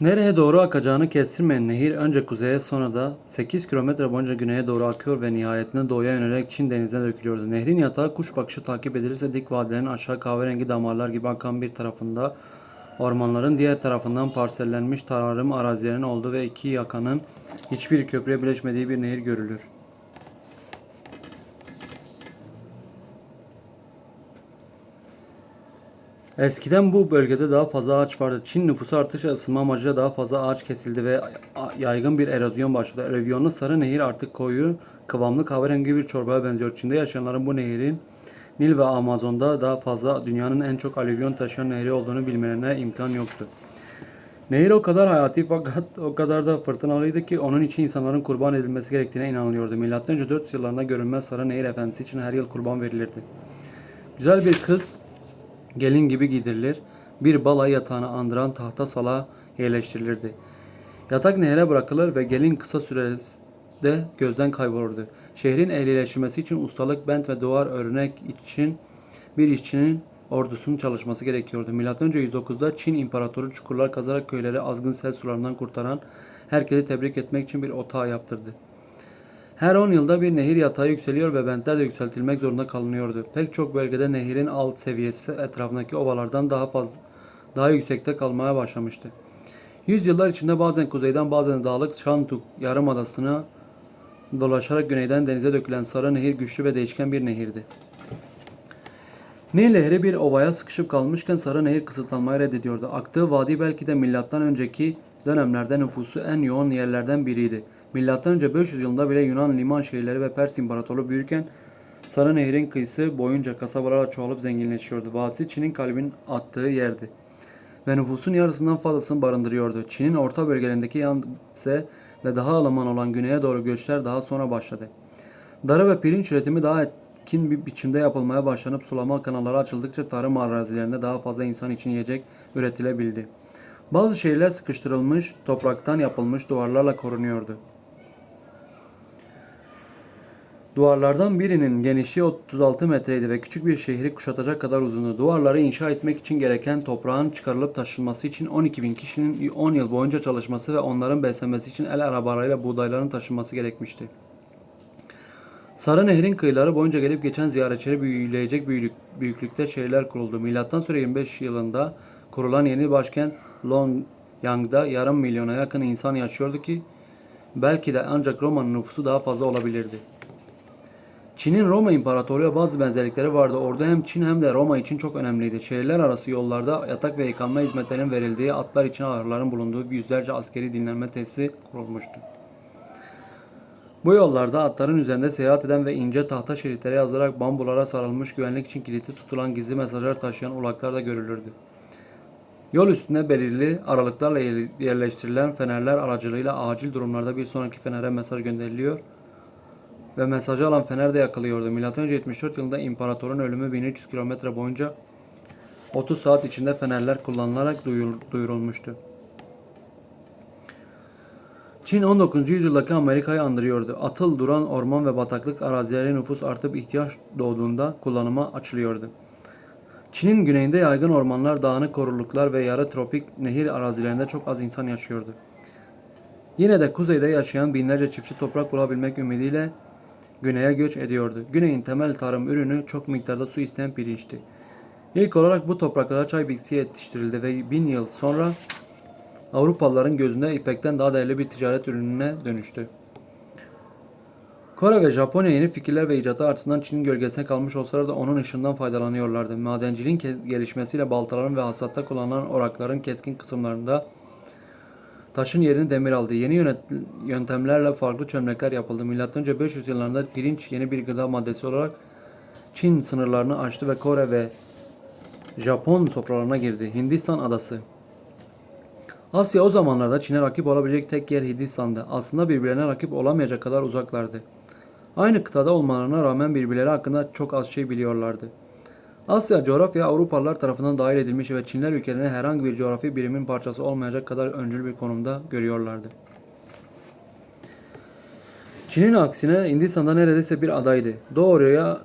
Nereye doğru akacağını kestirmeyen nehir önce kuzeye sonra da 8 kilometre boyunca güneye doğru akıyor ve nihayetinde doğuya yönelerek Çin denizine dökülüyordu. Nehrin yatağı kuş bakışı takip edilirse dik vadilerin aşağı kahverengi damarlar gibi akan bir tarafında ormanların diğer tarafından parsellenmiş tarım arazilerin olduğu ve iki yakanın hiçbir köprüye birleşmediği bir nehir görülür. Eskiden bu bölgede daha fazla ağaç vardı. Çin nüfusu arttıkça ısınma amacıyla daha fazla ağaç kesildi ve yaygın bir erozyon başladı. Erozyonlu sarı nehir artık koyu, kıvamlı kahverengi bir çorbaya benziyor. Çin'de yaşayanların bu nehirin Nil ve Amazon'da daha fazla dünyanın en çok alüvyon taşıyan nehri olduğunu bilmelerine imkan yoktu. Nehir o kadar hayati fakat o kadar da fırtınalıydı ki onun için insanların kurban edilmesi gerektiğine inanılıyordu. Milattan önce 400 yıllarında görünmez sarı nehir efendisi için her yıl kurban verilirdi. Güzel bir kız gelin gibi giydirilir. Bir balay yatağını andıran tahta sala yerleştirilirdi. Yatak nehre bırakılır ve gelin kısa sürede gözden kaybolurdu. Şehrin ehlileşmesi için ustalık, bent ve duvar örnek için bir işçinin ordusunun çalışması gerekiyordu. Önce 109'da Çin İmparatoru çukurlar kazarak köyleri azgın sel sularından kurtaran herkesi tebrik etmek için bir otağı yaptırdı. Her 10 yılda bir nehir yatağı yükseliyor ve bentler de yükseltilmek zorunda kalınıyordu. Pek çok bölgede nehirin alt seviyesi etrafındaki ovalardan daha fazla daha yüksekte kalmaya başlamıştı. Yüzyıllar içinde bazen kuzeyden bazen dağlık Şantuk yarımadasına dolaşarak güneyden denize dökülen Sarı Nehir güçlü ve değişken bir nehirdi. Nil Nehri bir ovaya sıkışıp kalmışken Sarı Nehir kısıtlanmayı reddediyordu. Aktığı vadi belki de milattan önceki dönemlerde nüfusu en yoğun yerlerden biriydi. Önce 500 yılında bile Yunan liman şehirleri ve Pers İmparatorluğu büyürken Sarı Nehir'in kıyısı boyunca kasabalarla çoğalıp zenginleşiyordu. Vadisi Çin'in kalbin attığı yerdi ve nüfusun yarısından fazlasını barındırıyordu. Çin'in orta bölgelerindeki Yangtze ve daha ılıman olan güneye doğru göçler daha sonra başladı. Darı ve pirinç üretimi daha etkin bir biçimde yapılmaya başlanıp sulama kanalları açıldıkça tarım arazilerinde daha fazla insan için yiyecek üretilebildi. Bazı şehirler sıkıştırılmış, topraktan yapılmış duvarlarla korunuyordu. Duvarlardan birinin genişliği 36 metreydi ve küçük bir şehri kuşatacak kadar uzundu. Duvarları inşa etmek için gereken toprağın çıkarılıp taşınması için 12 bin kişinin 10 yıl boyunca çalışması ve onların beslenmesi için el arabalarıyla buğdayların taşınması gerekmişti. Sarı Nehir'in kıyıları boyunca gelip geçen ziyaretçileri büyüleyecek büyülük, büyüklükte şehirler kuruldu. Milattan sonra 25 yılında kurulan yeni başkent Longyang'da yarım milyona yakın insan yaşıyordu ki belki de ancak Roma'nın nüfusu daha fazla olabilirdi. Çin'in Roma İmparatorluğu'ya bazı benzerlikleri vardı. Orada hem Çin hem de Roma için çok önemliydi. Şehirler arası yollarda yatak ve yıkanma hizmetlerinin verildiği, atlar için ahırların bulunduğu yüzlerce askeri dinlenme tesisi kurulmuştu. Bu yollarda atların üzerinde seyahat eden ve ince tahta şeritlere yazılarak bambulara sarılmış güvenlik için kilitli tutulan gizli mesajlar taşıyan ulaklar da görülürdü. Yol üstüne belirli aralıklarla yer- yerleştirilen fenerler aracılığıyla acil durumlarda bir sonraki fenere mesaj gönderiliyor ve mesajı alan fener de yakılıyordu. Önce 74 yılında imparatorun ölümü 1300 kilometre boyunca 30 saat içinde fenerler kullanılarak duyur- duyurulmuştu. Çin 19. yüzyıldaki Amerika'yı andırıyordu. Atıl duran orman ve bataklık arazileri nüfus artıp ihtiyaç doğduğunda kullanıma açılıyordu. Çin'in güneyinde yaygın ormanlar, dağınık koruluklar ve yarı tropik nehir arazilerinde çok az insan yaşıyordu. Yine de kuzeyde yaşayan binlerce çiftçi toprak bulabilmek ümidiyle güneye göç ediyordu. Güneyin temel tarım ürünü çok miktarda su isteyen pirinçti. İlk olarak bu topraklara çay bitkisi yetiştirildi ve bin yıl sonra Avrupalıların gözünde ipekten daha değerli bir ticaret ürününe dönüştü. Kore ve Japonya yeni fikirler ve icatlar açısından Çin'in gölgesine kalmış olsalar da onun ışığından faydalanıyorlardı. Madenciliğin gelişmesiyle baltaların ve hasatta kullanılan orakların keskin kısımlarında taşın yerini demir aldı. Yeni yöntemlerle farklı çömlekler yapıldı. Önce 500 yıllarında pirinç yeni bir gıda maddesi olarak Çin sınırlarını aştı ve Kore ve Japon sofralarına girdi. Hindistan adası Asya o zamanlarda Çin'e rakip olabilecek tek yer Hindistan'dı. Aslında birbirlerine rakip olamayacak kadar uzaklardı. Aynı kıtada olmalarına rağmen birbirleri hakkında çok az şey biliyorlardı. Asya coğrafya Avrupalılar tarafından dahil edilmiş ve Çinler ülkelerini herhangi bir coğrafi birimin parçası olmayacak kadar öncül bir konumda görüyorlardı. Çin'in aksine Hindistan'da neredeyse bir adaydı. Doğuya